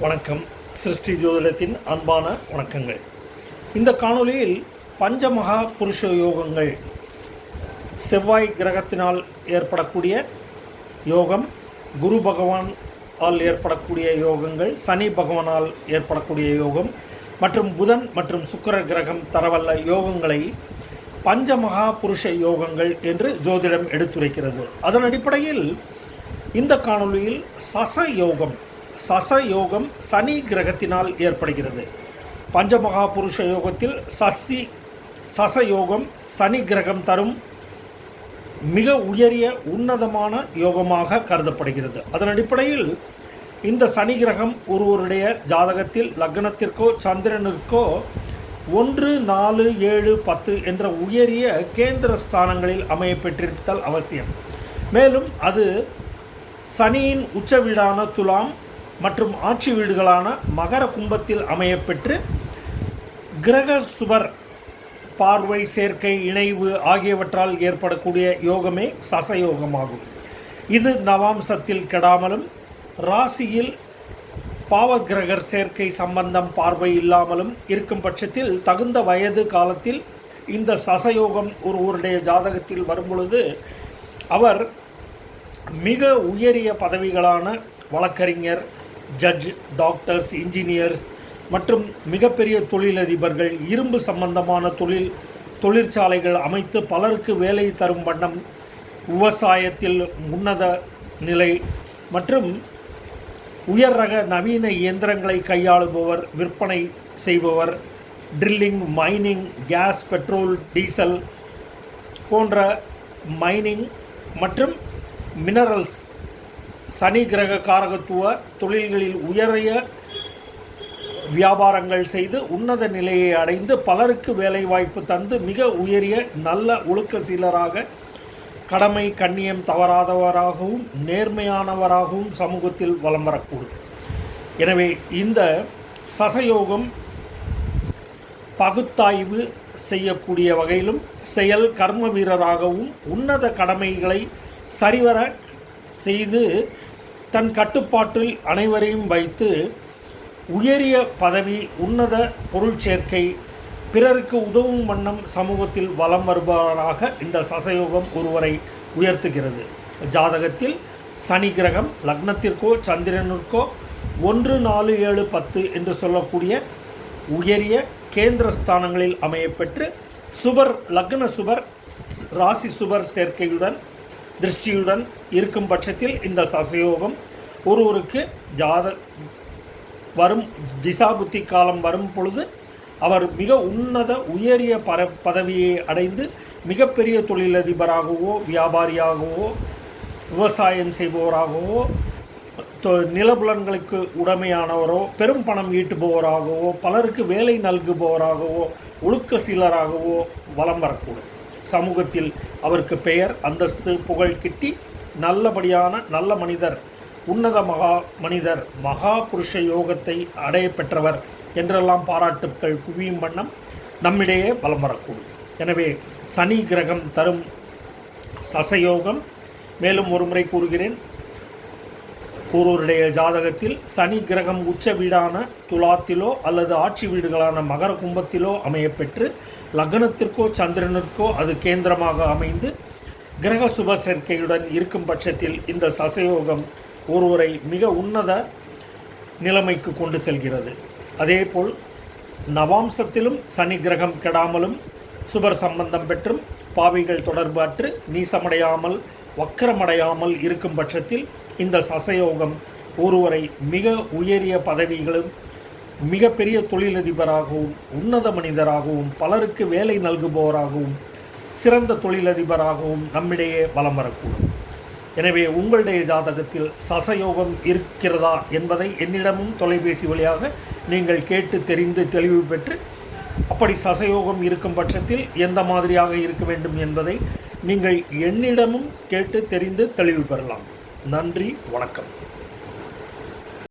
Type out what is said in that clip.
வணக்கம். சிருஷ்டி ஜோதிடத்தின் அன்பான வணக்கங்கள். இந்த காணொளியில் பஞ்சமகா புருஷ யோகங்கள் செவ்வாய் கிரகத்தினால் ஏற்படக்கூடிய யோகம் குரு பகவான் ஆல் ஏற்படக்கூடிய யோகங்கள் சனி பகவானால் ஏற்படக்கூடிய யோகம் மற்றும் புதன் மற்றும் சுக்கிர கிரகம் தரவல்ல யோகங்களை பஞ்சமகா புருஷ யோகங்கள் என்று ஜோதிடம் எடுத்துரைக்கிறது. அதன் அடிப்படையில் இந்த காணொளியில் சச யோகம் சச யோகம் சனி கிரகத்தினால் ஏற்படுகிறது. பஞ்சமகா புருஷ யோகத்தில் சசி சச யோகம் சனி கிரகம் தரும் மிக உயரிய உன்னதமான யோகமாக கருதப்படுகிறது. அதன் அடிப்படையில் இந்த சனி கிரகம் ஒருவருடைய ஜாதகத்தில் லக்னத்திற்கோ சந்திரனுக்கோ ஒன்று நாலு ஏழு பத்து என்ற உயரிய கேந்திர ஸ்தானங்களில் அமைய பெற்றிருத்தல் அவசியம். மேலும் அது சனியின் உச்ச வீடான துலாம் மற்றும் ஆட்சி வீடுகளான மகர கும்பத்தில் அமையப்பெற்று கிரக சுவர் பார்வை சேர்க்கை இணைவு ஆகியவற்றால் ஏற்படக்கூடிய யோகமே சசயோகமாகும். இது நவாம்சத்தில் கெடாமலும் ராசியில் பாவகிரகர் சேர்க்கை சம்பந்தம் பார்வை இல்லாமலும் இருக்கும் பட்சத்தில் தகுந்த வயது காலத்தில் இந்த சசயோகம் ஒருவருடைய ஜாதகத்தில் வரும்பொழுது அவர் மிக உயரிய பதவிகளான வழக்கறிஞர் ஜட்ஜ் டாக்டர்ஸ் இன்ஜினியர்ஸ் மற்றும் மிகப்பெரிய தொழிலதிபர்கள் இரும்பு சம்பந்தமான தொழில் தொழிற்சாலைகள் அமைத்து பலருக்கு வேலை தரும் வண்ணம் விவசாயத்தில் உன்னத நிலை மற்றும் உயர் ரக நவீன இயந்திரங்களை கையாளுபவர் விற்பனை செய்பவர் drilling mining gas petrol diesel போன்ற மைனிங் மற்றும் மினரல்ஸ் சனி கிரக காரகத்துவ தொழில்களில் உயரிய வியாபாரங்கள் செய்து உன்னத நிலையை அடைந்து பலருக்கு வேலைவாய்ப்பு தந்து மிக உயரிய நல்ல ஒழுக்க சீலராக கடமை கண்ணியம் தவறாதவராகவும் நேர்மையானவராகவும் சமூகத்தில் வலம் வரக்கூடும். எனவே இந்த சசயோகம் பகுத்தாய்வு செய்யக்கூடிய வகையிலும் செயல் கர்ம வீரராகவும் உன்னத கடமைகளை சரிவர செய்து தன் கட்டுப்பாட்டில் அனைவரையும் வைத்து உயரிய பதவி உன்னத பொருள் சேர்க்கை பிறருக்கு உதவும் வண்ணம் சமூகத்தில் வலம் வருபவராக இந்த சசயோகம் ஒருவரை உயர்த்துகிறது. ஜாதகத்தில் சனி கிரகம் லக்னத்திற்கோ சந்திரனுக்கோ ஒன்று நாலு ஏழு பத்து என்று சொல்லக்கூடிய உயரிய கேந்திர ஸ்தானங்களில் அமையப்பெற்று சுபர் லக்ன சுபர் ராசி சுபர் சேர்க்கையுடன் திருஷ்டியுடன் இருக்கும் பட்சத்தில் இந்த சசயோகம் ஒருவருக்கு ஜாத வரும் திசாபுத்தி காலம் வரும் பொழுது அவர் மிக உன்னத உயரிய பர பதவியை அடைந்து மிகப்பெரிய தொழிலதிபராகவோ வியாபாரியாகவோ விவசாயம் செய்பவராகவோ நிலபுலன்களுக்கு உடமையானவரோ பெரும் பணம் ஈட்டுபவராகவோ பலருக்கு வேலை நல்குபவராகவோ ஒழுக்க சீலராகவோ வலம் வரக்கூடும். சமூகத்தில் அவருக்கு பெயர் அந்தஸ்து புகழ் கிட்டி நல்லபடியான நல்ல மனிதர் உன்னத மகா மனிதர் மகா புருஷ யோகத்தை அடைய பெற்றவர் என்றெல்லாம் பாராட்டுக்கள் குவியும் வண்ணம் நம்மிடையே பலம் வரக்கூடும். எனவே சனி கிரகம் தரும் சசயோகம் மேலும் ஒரு முறை கூறுகிறேன் ஒருவருடைய ஜாதகத்தில் சனி கிரகம் உச்ச வீடான துலாத்திலோ அல்லது ஆட்சி வீடுகளான மகர கும்பத்திலோ அமையப்பெற்று லக்னத்திற்கோ சந்திரனிற்கோ அது கேந்திரமாக அமைந்து கிரக சுப சேர்க்கையுடன் இருக்கும் பட்சத்தில் இந்த சசயோகம் ஒருவரை மிக உன்னத நிலைமைக்கு கொண்டு செல்கிறது. அதேபோல் நவாம்சத்திலும் சனி கிரகம் கெடாமலும் சுபர் சம்பந்தம் பெற்றும் பாவிகள் தொடர்பு அற்று நீசமடையாமல் வக்கரமடையாமல் இருக்கும் பட்சத்தில் இந்த சசயோகம் ஒருவரை மிக உயரிய பதவிகளும் மிகப்பெரிய தொழிலதிபராகவும் உன்னத மனிதராகவும் பலருக்கு வேலை நல்குபவராகவும் சிறந்த தொழிலதிபராகவும் நம்மிடையே வலம் வரக்கூடும். எனவே உங்களுடைய ஜாதகத்தில் சசயோகம் இருக்கிறதா என்பதை என்னிடமும் தொலைபேசி வழியாக நீங்கள் கேட்டு தெரிந்து தெளிவு பெற்று அப்படி சசயோகம் இருக்கும் பட்சத்தில் எந்த மாதிரியாக இருக்க வேண்டும் என்பதை நீங்கள் என்னிடமும் கேட்டு தெரிந்து தெளிவு பெறலாம். நன்றி வணக்கம்.